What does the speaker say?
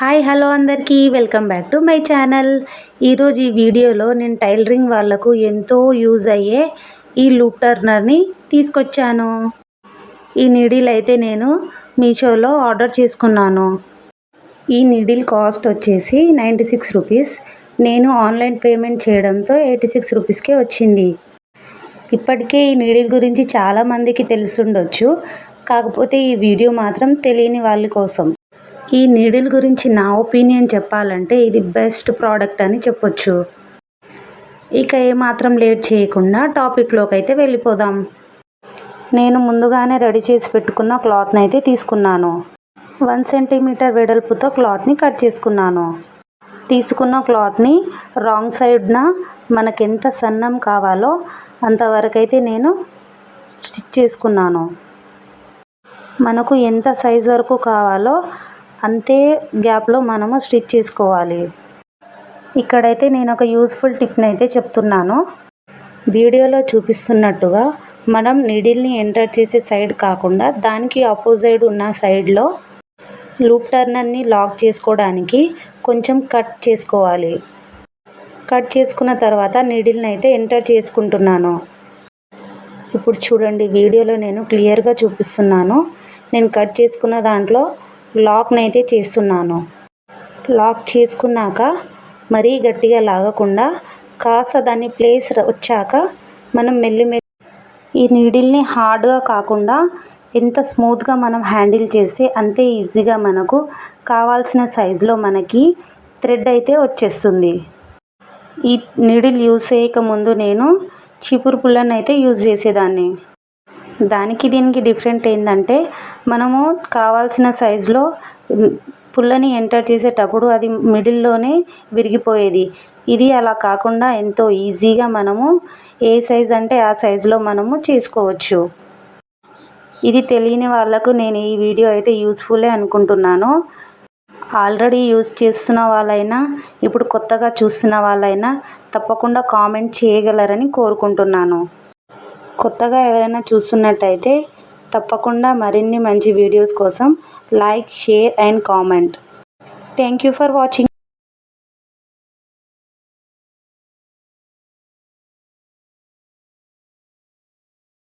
Hi hello అందరికీ. Welcome back to my channel. ఈరోజు ఈ వీడియోలో నేను టైలరింగ్ వాళ్ళకు ఎంతో యూజ్ అయ్యే ఈ లూప్ టర్నర్ని తీసుకొచ్చాను. ఈ నీడిల్ అయితే నేను మీషోలో ఆర్డర్ చేసుకున్నాను. ఈ నీడిల్ కాస్ట్ వచ్చేసి నైంటీ సిక్స్ రూపీస్. నేను ఆన్లైన్ పేమెంట్ చేయడంతో ఎయిటీ సిక్స్ రూపీస్కే వచ్చింది. ఇప్పటికే ఈ నీడిల్ గురించి చాలామందికి తెలుసుండొచ్చు. కాకపోతే ఈ వీడియో మాత్రం తెలియని వాళ్ళ కోసం. ఈ నీడిల్ గురించి నా ఒపీనియన్ చెప్పాలంటే ఇది బెస్ట్ ప్రోడక్ట్ అని చెప్పొచ్చు. ఇక ఏమాత్రం లేట్ చేయకుండా టాపిక్లోకి అయితే వెళ్ళిపోదాం. నేను ముందుగానే రెడీ చేసి పెట్టుకున్న క్లాత్ని అయితే తీసుకున్నాను. వన్ సెంటీమీటర్ వెడల్పుతో క్లాత్ని కట్ చేసుకున్నాను. తీసుకున్న క్లాత్ని రాంగ్ సైడ్న మనకెంత సన్నం కావాలో అంతవరకైతే నేను స్టిచ్ చేసుకున్నాను. మనకు ఎంత సైజ్ వరకు కావాలో అంతే గ్యాప్లో మనము స్టిచ్ చేసుకోవాలి. ఇక్కడైతే నేను ఒక యూస్ఫుల్ టిప్ని అయితే చెప్తున్నాను. వీడియోలో చూపిస్తున్నట్టుగా మనం నిడిల్ని ఎంటర్ చేసే సైడ్ కాకుండా దానికి ఆపోజిట్ ఉన్న సైడ్లో లూప్ టర్నర్ని లాక్ చేసుకోవడానికి కొంచెం కట్ చేసుకోవాలి. కట్ చేసుకున్న తర్వాత నీడిల్ని అయితే ఎంటర్ చేసుకుంటున్నాను. ఇప్పుడు చూడండి వీడియోలో నేను క్లియర్గా చూపిస్తున్నాను. నేను కట్ చేసుకున్న దాంట్లో లాక్ని అయితే చేస్తున్నాను. లాక్ చేసుకున్నాక మరీ గట్టిగా లాగకుండా కాస్త దాని ప్లేస్ వచ్చాక మనం మెల్లిమెల్లి ఈ నీడిల్ని హార్డ్గా కాకుండా ఎంత స్మూత్గా మనం హ్యాండిల్ చేస్తే అంతే ఈజీగా మనకు కావాల్సిన సైజులో మనకి థ్రెడ్ అయితే వచ్చేస్తుంది. ఈ నీడిల్ యూజ్ చేయకముందు నేను చీపురు పుల్లని అయితే యూజ్ చేసేదాన్ని. దానికి దీనికి డిఫరెంట్ ఏంటంటే మనము కావాల్సిన సైజులో పుల్లని ఎంటర్ చేసేటప్పుడు అది మిడిల్లోనే విరిగిపోయేది. ఇది అలా కాకుండా ఎంతో ఈజీగా మనము ఏ సైజ్ అంటే ఆ సైజులో మనము చేసుకోవచ్చు. ఇది తెలియని వాళ్ళకు నేను ఈ వీడియో అయితే యూస్ఫుల్లే అనుకుంటున్నాను. ఆల్రెడీ యూజ్ చేస్తున్న వాళ్ళైనా ఇప్పుడు కొత్తగా చూస్తున్న వాళ్ళైనా తప్పకుండా కామెంట్ చేయగలరని కోరుకుంటున్నాను. కొత్తగా ఎవరైనా చూస్తున్నట్టయితే తప్పకుండా మరిన్ని మంచి వీడియోస్ కోసం like share and comment. Thank you for watching